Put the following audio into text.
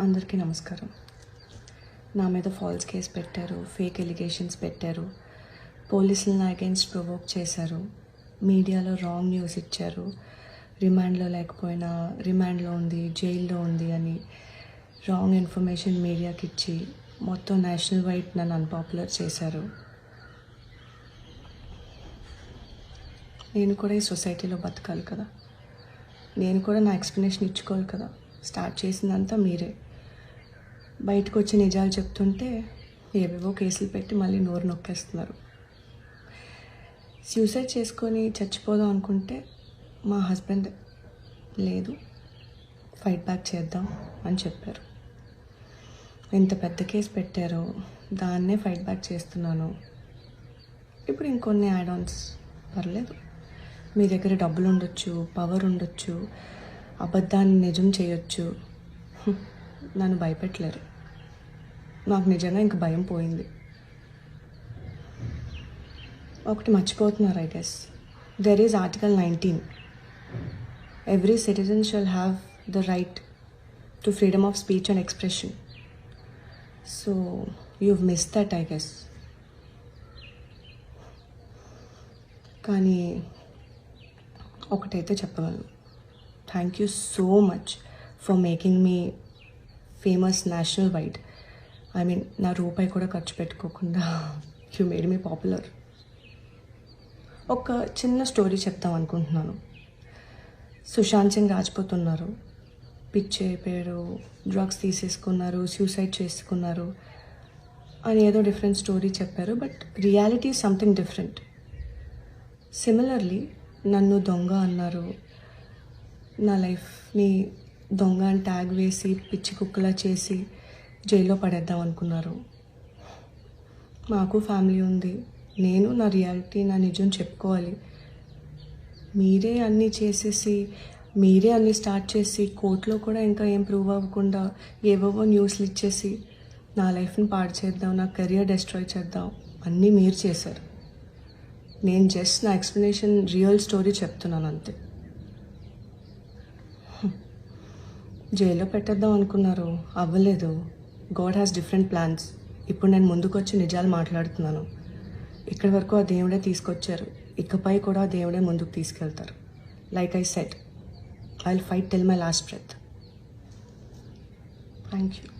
అందరికీ నమస్కారం. నా మీద ఫాల్స్ కేసు పెట్టారు ఫేక్ ఎలిగేషన్స్ పెట్టారు పోలీసులను అగైన్స్ ప్రొవోక్ చేశారు మీడియాలో రాంగ్ న్యూస్ ఇచ్చారు రిమాండ్లో లేకపోయినా రిమాండ్లో ఉంది జైల్లో ఉంది అని రాంగ్ ఇన్ఫర్మేషన్ మీడియాకి ఇచ్చి మొత్తం నేషనల్ వైడ్ నన్ను అన్పాపులర్ చేశారు. నేను కూడా ఈ సొసైటీలో బతకాలి కదా. నేను కూడా నా ఎక్స్ప్లెనేషన్ ఇచ్చుకోవాలి కదా. స్టార్ట్ చేసిందంతా మీరే. బయటకు వచ్చి నిజాలు చెప్తుంటే ఏవేవో కేసులు పెట్టి మళ్ళీ నోరు నొక్కేస్తున్నారు. సూసైడ్ చేసుకొని చచ్చిపోదాం అనుకుంటే మా హస్బెండ్ లేదు ఫైట్ బ్యాక్ చేద్దాం అని చెప్పారు. ఎంత పెద్ద కేసు పెట్టారో దాన్నే ఫైట్ బ్యాక్ చేస్తున్నాను. ఇప్పుడు ఇంకొన్ని యాడ్ ఆన్స్ పర్లేదు. మీ దగ్గర డబ్బులు ఉండొచ్చు పవర్ ఉండొచ్చు అబద్ధాన్ని నిజం చేయొచ్చు. నన్ను భయపెట్టలేరు. నాకు నిజంగా ఇంక భయం పోయింది. ఒకటి మర్చిపోతున్నారు I guess there is article nineteen every citizen shall have the right to freedom of speech and expression so you miss that I guess కానీ ఒకటైతే చెప్పగలను. Thank you so much for making me famous national wide I mean నా రూపాయి కూడా ఖర్చు పెట్టుకోకుండా you made me popular ఒక చిన్న స్టోరీ చెప్తాం అనుకుంటున్నాను. సుశాంత్ సింగ్ రాజ్పూత్ ఉన్నారు పిచ్చి అయిపోయారు డ్రగ్స్ తీసేసుకున్నారు సూసైడ్ చేసుకున్నారు అని ఏదో డిఫరెంట్ స్టోరీ చెప్పారు but reality something different similarly నన్ను దొంగ అన్నారు. నా లైఫ్ని దొంగ అని ట్యాగ్ వేసి పిచ్చి కుక్కలా చేసి జైల్లో పడేద్దాం అనుకున్నారు. మాకు ఫ్యామిలీ ఉంది. నేను నా రియాలిటీ నా నిజం చెప్పుకోవాలి. మీరే అన్నీ చేసేసి మీరే అన్నీ స్టార్ట్ చేసి కోర్టులో కూడా ఇంకా ఏం ప్రూవ్ అవ్వకుండా ఏవేవో న్యూస్లు ఇచ్చేసి నా లైఫ్ని పాడు చేద్దాం నా కెరియర్ డిస్ట్రాయ్ చేద్దాం. అన్నీ మీరు చేశారు. నేను జస్ట్ నా ఎక్స్ప్లెనేషన్ రియల్ స్టోరీ చెప్తున్నాను అంతే. జైల్లో పెట్టేద్దాం అనుకున్నారు. అవ్వలేదు. God has different plans. ఇప్పుడు నేను ముందుకొచ్చి నిజాలు మాట్లాడుతున్నాను. ఇక్కడి వరకు ఆ దేవుడే తీసుకొచ్చారు. ఇకపై కూడా ఆ దేవుడే ముందుకు తీసుకెళ్తారు. Like I said I will fight till my last breath thank you